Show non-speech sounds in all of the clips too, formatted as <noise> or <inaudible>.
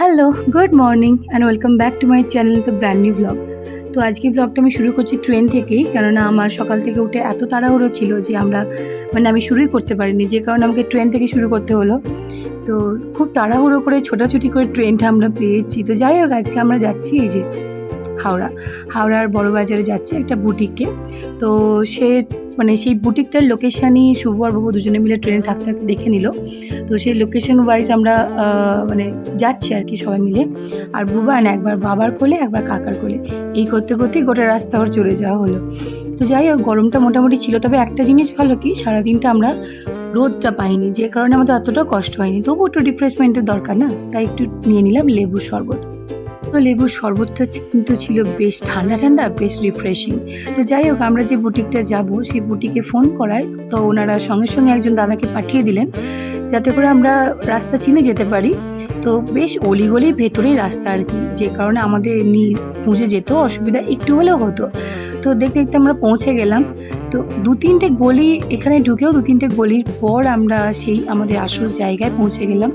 Hello good morning and welcome back to my channel তো brand new blog তো আজকে ব্লগটা আমি শুরু করছি ট্রেন থেকেই, কেননা আমার সকাল থেকে উঠে এত তাড়াহুড়ো ছিল যে আমরা মানে আমি শুরুই করতে পারিনি, যে কারণে আমাকে ট্রেন থেকে শুরু করতে হলো। তো খুব তাড়াহুড়ো করে ছোটাছুটি করে ট্রেনটা আমরা পেয়েছি। তো যাই হোক, আজকে আমরা যাচ্ছি এই যে। হাওড়া। হাওড়ার বড় বাজারে যাচ্ছি একটা বুটিককে। তো সে মানে সেই বুটিকটার লোকেশানই শুভ আর বাবু দুজনে মিলে ট্রেনে থাকতে থাকতে দেখে নিল। তো সেই লোকেশন ওয়াইজ আমরা মানে যাচ্ছি আর কি সবাই মিলে। আর বুবান একবার বাবার কোলে, একবার কাকার কোলে। এই করতে করতেই গোটা রাস্তা ওর চলে যাওয়া হলো। তো যাই হোক, গরমটা মোটামুটি ছিল। তবে একটা জিনিস ভালো কি, সারাদিনটা আমরা রোদটা পাইনি। যে কারণে আমাদের অতটা কষ্ট হয়নি। তবু একটু রিফ্রেশমেন্টের দরকার না? তাই একটু নিয়ে নিলাম লেবুর শরবত। তো লেবুর শরবতটা কিন্তু ছিল বেশ ঠান্ডা ঠান্ডা, বেশ রিফ্রেশিং তো যাই হোক, আমরা যে বুটিকটা যাব, সেই বুটিকে ফোন করায়, তো ওনারা সঙ্গে সঙ্গে একজন দাদাকে পাঠিয়ে দিলেন, যাতে করে আমরা রাস্তা চিনে যেতে পারি। তো বেশ অলিগলির ভেতরেই রাস্তা আর কি, যে কারণে আমাদের এমনি খুঁজে যেত অসুবিধা, একটু হলেও হতো। তো দেখতে দেখতে আমরা পৌঁছে গেলাম। তো দু তিনটে গলি এখানে ঢুকেও দু তিনটে গলির পর আমরা সেই আমাদের আসল জায়গায় পৌঁছে গেলাম।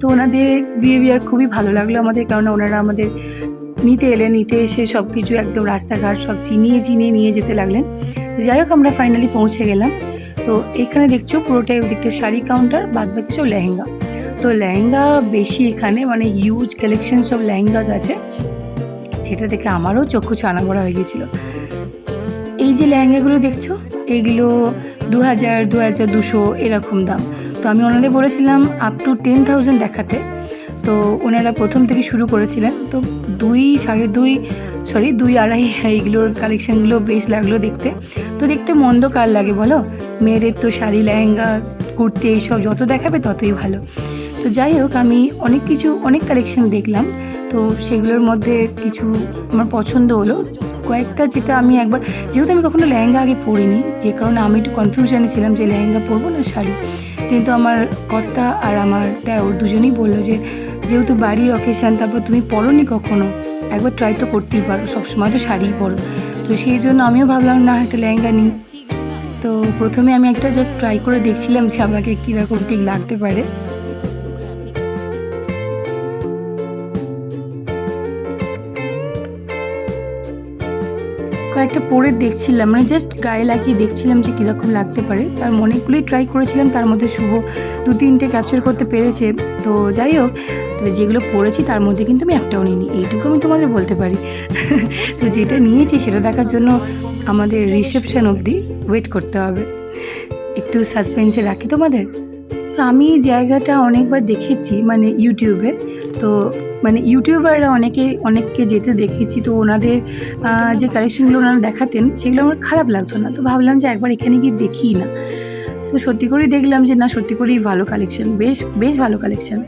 তো ওনাদের বিহেভিয়ার খুবই ভালো লাগল আমাদের কারণ ওনারা আমাদের নিতে এলেন, নিতে এসে সব কিছু একদম রাস্তাঘাট সব চিনিয়ে চিনিয়ে নিয়ে যেতে লাগলেন। তো যাই হোক, আমরা ফাইনালি পৌঁছে গেলাম। তো এখানে দেখছ পুরোটাই ওদিকটা শাড়ি কাউন্টার বাদ বাকি সব লেহেঙ্গা। তো লেহেঙ্গা বেশি এখানে মানে হিউজ কালেকশন সব লেহেঙ্গাস আছে। যেটা দেখে আমারও চক্ষু ছানা ভরা হয়ে গেছিল। এই যে লেহেঙ্গাগুলো দেখছ এইগুলো দু হাজার দু হাজার দুশো এরকম দাম। তো আমি ওনাদের বলেছিলাম আপ টু টেন থাউজেন্ড দেখাতে। তো ওনারা প্রথম থেকে শুরু করেছিলেন। তো দুই সাড়ে দুই সরি দুই আড়াই <laughs> এইগুলোর কালেকশানগুলো বেশ লাগল দেখতে। তো দেখতে মন্দ কার লাগে বলো? মেয়েদের তো শাড়ি, লেহেঙ্গা, কুর্তি এইসব যত দেখাবে ততই ভালো। তো যাই হোক, আমি অনেক কিছু, অনেক কালেকশন দেখলাম। তো সেগুলোর মধ্যে কিছু আমার পছন্দ হলো। কয়েকটা যেটা আমি একবার, যেহেতু আমি কখনো লেহেঙ্গা আগে পরিনি, যে কারণে আমি একটু কনফিউশনে ছিলাম যে লেহেঙ্গা পরবো না শাড়ি। কিন্তু আমার কর্তা আর আমার দেওর দুজনেই বলল যে, যেহেতু বাড়ির অকেশান তারপর তুমি পরনি কখনো? একবার ট্রাই তো করতেই পারো, সবসময় তো শাড়িই পরো। তো সেই জন্য আমিও ভাবলাম, না, একটা লেহেঙ্গা নিই। তো প্রথমে আমি একটা জাস্ট ট্রাই করে দেখছিলাম যে, আমাকে কীরকম ঠিক লাগতে পারে। কয়েকটা পরে দেখছিলাম মানে জাস্ট গায়ে লাগিয়ে দেখছিলাম যে কীরকম লাগতে পারে। তার অনেকগুলোই ট্রাই করেছিলাম, তার মধ্যে শুভ দু তিনটে ক্যাপচার করতে পেরেছে। তো যাই হোক যেগুলো পড়েছি তার মধ্যে কিন্তু আমি একটাও নিইনি, এইটুকু আমি তোমাদের বলতে পারি। <laughs> তো যেটা নিয়েছি সেটা দেখার জন্য আমাদের রিসেপশন অবধি ওয়েট করতে হবে। একটু সাসপেন্সে রাখি তোমাদের? তো আমি এই জায়গাটা অনেকবার দেখেছি মানে ইউটিউবে। তো মানে ইউটিউবাররা অনেকে, অনেককে যেতে দেখেছি, তো ওনাদের যে কালেকশনগুলো ওনারা দেখাতেন, সেগুলো আমার খারাপ লাগতো না। তো ভাবলাম যে একবার এখানে গিয়ে দেখি না। তো সত্যি করেই দেখলাম যে না, সত্যি করেই ভালো কালেকশন বেশ বেশ ভালো কালেকশন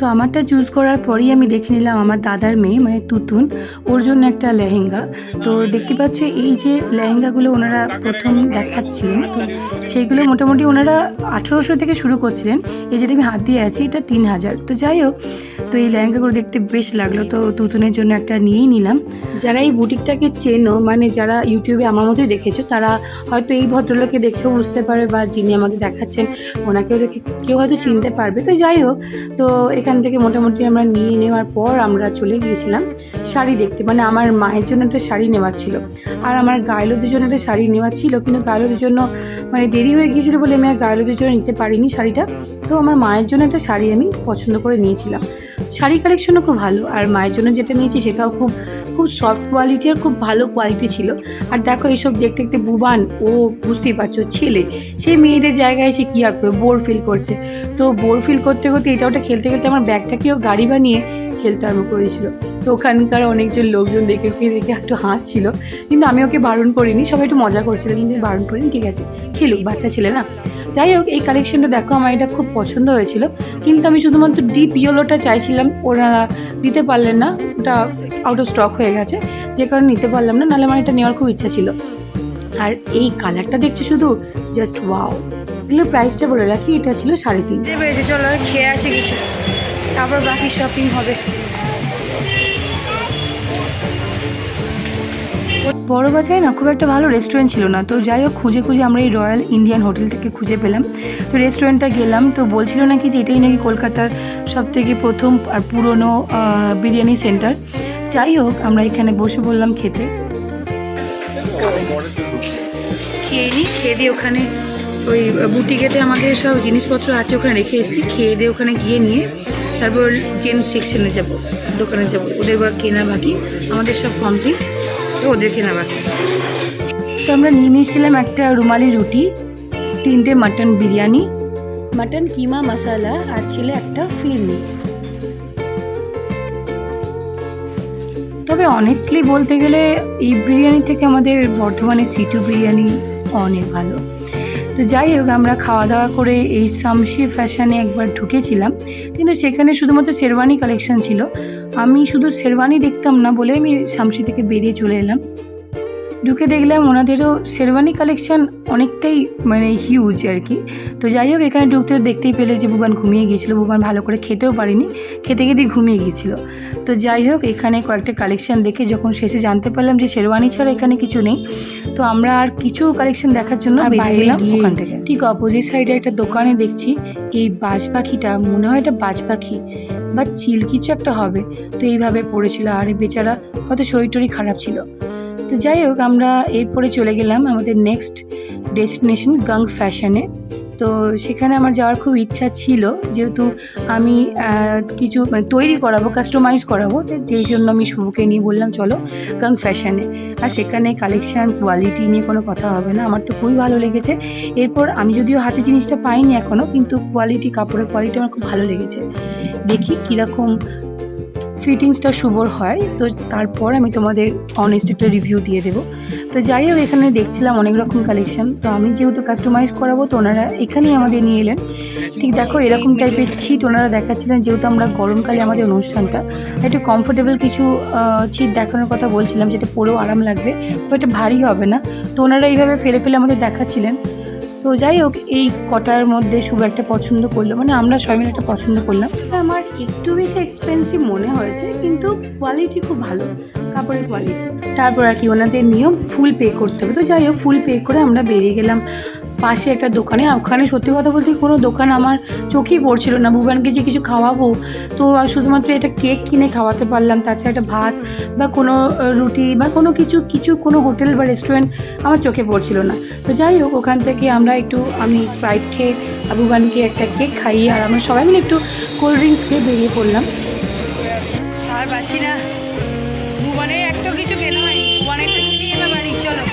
তো আমারটা চুজ করার পরেই আমি দেখে নিলাম আমার দাদার মেয়ে মানে তুতুন, ওর জন্য একটা লেহেঙ্গা। তো দেখতে পাচ্ছ এই যে লেহেঙ্গাগুলো ওনারা প্রথম দেখাচ্ছিলেন, তো সেইগুলো মোটামুটি ওনারা আঠেরোশো থেকে শুরু করছিলেন। এই যেটা আমি হাত দিয়ে আছি, এটা তিন হাজার। তো যাই হোক, তো এই লেহেঙ্গাগুলো দেখতে বেশ লাগল, তো তুতুনের জন্য একটা নিয়েই নিলাম। যারা এই বুটিকটাকে চেনো মানে যারা ইউটিউবে আমার মতোই দেখেছ, তারা হয়তো এই ভদ্রলোককে দেখেও বুঝতে পারবে বা যিনি আমাকে দেখাচ্ছেন, ওনাকেও দেখে কেউ হয়তো চিনতে পারবে। তো যাই হোক, তো এখান থেকে মোটামুটি আমরা নিয়ে নেওয়ার পর আমরা চলে গিয়েছিলাম শাড়ি দেখতে। মানে আমার মায়ের জন্য একটা শাড়ি নেওয়ার ছিল। আর আমার গায়লোদের জন্য একটা শাড়ি নেওয়ার ছিল। কিন্তু গায়লোদের জন্য মানে দেরি হয়ে গিয়েছিল বলে আমি আর গায়লোদের জন্য নিতে পারিনি শাড়িটা। তো আমার মায়ের জন্য একটা শাড়ি আমি পছন্দ করে নিয়েছিলাম। শাড়ি কালেকশনও খুব ভালো। আর মায়ের জন্য যেটা নিয়েছি সেটাও খুব খুব সফট কোয়ালিটি আর খুব ভালো কোয়ালিটি ছিল। আর দেখো এইসব দেখতে দেখতে বুবান, ও বুঝতেই পারছ, ছেলে। সে মেয়েদের জায়গায় এসে কী আর করবে বোর ফিল করছে। তো বোর ফিল করতে করতে এটা ওটা খেলতে খেলতে আমার ব্যাগটাকেও গাড়ি বানিয়ে খেলতে আরম্ভ করেছিল তো ওখানকার অনেকজন লোকজন দেখে ওকে দেখে একটু হাসছিল। কিন্তু আমি ওকে বারণ করিনি, সবাই একটু মজা করছিল। কিন্তু বারণ করিনি, ঠিক আছে, খেলুক, বাচ্চা ছেলে না। যাই হোক, এই কালেকশনটা দেখো, আমার এটা খুব পছন্দ হয়েছিল। কিন্তু আমি শুধুমাত্র ডিপ ইয়েলোটা চাইছিলাম ওনারা দিতে পারলেন না, ওটা আউট অফ স্টক হয়ে গেছে। যে কারণে নিতে পারলাম না, নাহলে আমার এটা নেওয়ার খুব ইচ্ছা ছিল। আর এই কালারটা দেখছ শুধু? জাস্ট ওয়াও এগুলোর প্রাইসটা বলে রাখি, এটা ছিল সাড়ে তিন। পেয়েছে চলো, খেয়ে আসি কিছু। তারপর বাকি শপিং হবে। বড় বাজারে না খুব একটা ভালো রেস্টুরেন্ট ছিল না। তো যাই হোক খুঁজে খুঁজে আমরা এই রয়্যাল ইন্ডিয়ান হোটেলটাকে খুঁজে পেলাম। তো রেস্টুরেন্টটা গেলাম তো বলছিল নাকি যে এটাই নাকি কলকাতার সব থেকে প্রথম আর পুরনো বিরিয়ানি সেন্টার যাই হোক আমরা এখানে বসে বললাম খেতে। খেয়ে নিই খেয়ে দিয়ে ওখানে ওই বুটিকেতে আমাদের সব জিনিসপত্র আছে ওখানে রেখে এসেছি। খেয়ে দিয়ে ওখানে গিয়ে নিয়ে তারপর জেন্টস সেকশনে যাব, দোকানে যাব। ওদের এবার কেনা বাকি, আমাদের সব কমপ্লিট ওদের কেনা বাকি। তো আমরা নিয়ে নিয়েছিলাম একটা রুমালি রুটি, তিনটে মাটন বিরিয়ানি। মাটন কিমা, মশালা, আর ছিল একটা ফিরনি। তবে অনেস্টলি বলতে গেলে, এই বিরিয়ানি থেকে আমাদের বর্ধমানে সিটু বিরিয়ানি অনেক ভালো। তো যাই হোক, আমরা খাওয়া দাওয়া করে এই সামসি ফ্যাশনে একবার ঢুকেছিলাম। কিন্তু সেখানে শুধুমাত্র শেরওয়ানি কালেকশন ছিল। আমি শুধু শেরওয়ানি দেখতাম না বলে আমি সামসি থেকে বেরিয়ে চলে এলাম। ঢুকে দেখলাম ওনাদেরও শেরওয়ানি কালেকশন অনেকটাই মানে হিউজ আর কি। তো যাই হোক এখানে ঢুকতে দেখতেই পেলে যে বুবান ঘুমিয়ে গিয়েছিল। বুবান ভালো করে খেতেও পারিনি খেতে খেতে ঘুমিয়ে গিয়েছিল। তো যাই হোক এখানে কয়েকটা কালেকশন দেখে যখন শেষে জানতে পারলাম যে শেরওয়ানি ছাড়া এখানে কিছু নেই তো আমরা আর কিছু কালেকশন দেখার জন্য বাইরে ওখান থেকে। ঠিক অপোজিট সাইডে একটা দোকানে দেখছি এই বাজ পাখিটা মনে হয় এটা বাজ পাখি বা চিল কিছু একটা হবে। তো এইভাবে পড়েছিল আর এই বেচারা হয়তো শরীর টরীর খারাপ ছিল। তো যাই হোক, আমরা এরপরে চলে গেলাম আমাদের নেক্সট ডেস্টিনেশন গাং ফ্যাশনে তো সেখানে আমার যাওয়ার খুব ইচ্ছা ছিল, যেহেতু আমি কিছু মানে তৈরি করাবো কাস্টমাইজ করাবো, তো যেই জন্য আমি শুভকে নিয়ে বললাম, চলো গাং ফ্যাশনে আর সেখানে কালেকশান কোয়ালিটি নিয়ে কোনো কথা হবে না, আমার তো খুবই ভালো লেগেছে। এরপর আমি যদিও হাতে জিনিসটা পাইনি এখনও কিন্তু কোয়ালিটি কাপড়ের কোয়ালিটি আমার খুব ভালো লেগেছে। দেখি কীরকম ফিটিংসটা শুভর হয়, তো তারপর আমি তোমাদের অনেস্ট একটা রিভিউ দিয়ে দেবো। তো যাই হোক, এখানে দেখছিলাম অনেক রকম কালেকশন তো আমি যেহেতু কাস্টমাইজ করাবো, তো ওনারা এখানেই আমাদের নিয়ে এলেন। ঠিক দেখো, এরকম টাইপের ছিট ওনারা দেখাচ্ছিলেন, যেহেতু আমরা গরমকালে আমাদের অনুষ্ঠানটা, একটু কমফোর্টেবল কিছু ছিট দেখানোর কথা বলছিলাম, যেটা পরেও আরাম লাগবে, তো এটা ভারী হবে না। তো ওনারা এইভাবে ফেলে ফেলে আমাদের দেখাচ্ছিলেন। তো যাই হোক, এই কটার মধ্যে শুভ একটা পছন্দ করল। মানে আমরা সবাই একটা পছন্দ করলাম। আমার একটু বেশি এক্সপেন্সিভ মনে হয়েছে, কিন্তু কোয়ালিটি খুব ভালো, কাপড়ের কোয়ালিটি তারপর আর কি ওনাদের নিয়ম ফুল পে করতে হবে। তো যাই হোক ফুল পে করে আমরা বেরিয়ে গেলাম। পাশে একটা দোকানে ওখানে সত্যি কথা বলতে কোনো দোকান আমার চোখেই পড়ছিল না। বুবানকে যে কিছু খাওয়াবো, তো শুধুমাত্র এটা কেক কিনে খাওয়াতে পারলাম, তাছাড়া একটা ভাত বা কোনো রুটি বা কোনো কিছু কিছু কোনো হোটেল বা রেস্টুরেন্ট আমার চোখে পড়ছিল না। তো যাই হোক, ওখান থেকে আমরা একটু, আমি স্প্রাইট খেয়ে আবুবানকে একটা কেক খাইয়ে আর আমরা সবাই মিলে একটু কোল্ড ড্রিঙ্কস খেয়ে বেরিয়ে পড়লাম। আর পাচ্ছি না। ভুবনে একটা কিছু কেনা হয় ভুবনে একটা বাড়ি, চলো।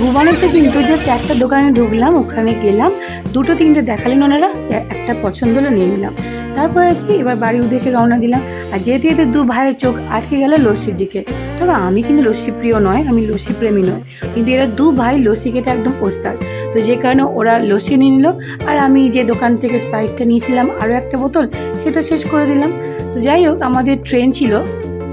ভুবনের তো কিন্তু জাস্ট একটা দোকানে ঢুকলাম, ওখানে গেলাম, দুটো তিনটে দেখালেন ওনারা একটা পছন্দ হলো নিয়ে নিলাম। তারপর আর কি, এবার বাড়ির উদ্দেশ্যে রওনা দিলাম। আর যেতে যেতে দু ভাইয়ের চোখ আটকে গেল লস্যির দিকে, তবে আমি কিন্তু লস্যি প্রিয় নয়, আমি লস্যি প্রেমী নয়। কিন্তু এরা দু ভাই লস্যি খেতে একদম ওস্তাদ। তো যে কারণে ওরা লস্যি নিয়ে নিল, আর আমি যে দোকান থেকে স্প্রাইটটা নিয়েছিলাম আরও একটা বোতল, সেটা শেষ করে দিলাম। তো যাই হোক, আমাদের ট্রেন ছিল।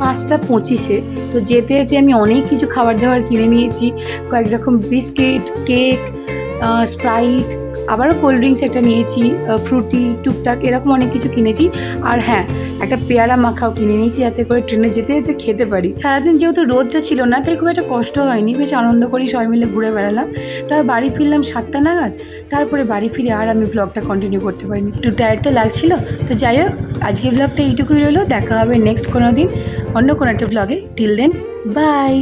পাঁচটা পঁচিশে, তো যেতে যেতে আমি অনেক কিছু খাবার দাবার কিনে নিয়েছি। কয়েক রকম বিস্কিট, কেক স্প্রাইট আবারও কোল্ড ড্রিঙ্কস একটা নিয়েছি ফ্রুটি টুকটাক, এরকম অনেক কিছু কিনেছি। আর হ্যাঁ একটা পেয়ারা মাখাও কিনে নিয়েছি যাতে করে ট্রেনে যেতে যেতে খেতে পারি। সারাদিন যেহেতু রোদটা ছিল না, তাই খুব একটা কষ্ট হয়নি। বেশ আনন্দ করেই সবাই মিলে ঘুরে বেড়ালাম। তারপর বাড়ি ফিরলাম সাতটা নাগাদ। তারপরে বাড়ি ফিরে আর আমি ব্লগটা কন্টিনিউ করতে পারিনি। একটু টায়ারটা লাগছিল। তো যাই হোক, আজকের ব্লগটা এইটুকুই রইল। দেখা হবে নেক্সট কোনো দিন। অন্য কোনো একটা ব্লগে টিল দেন বাই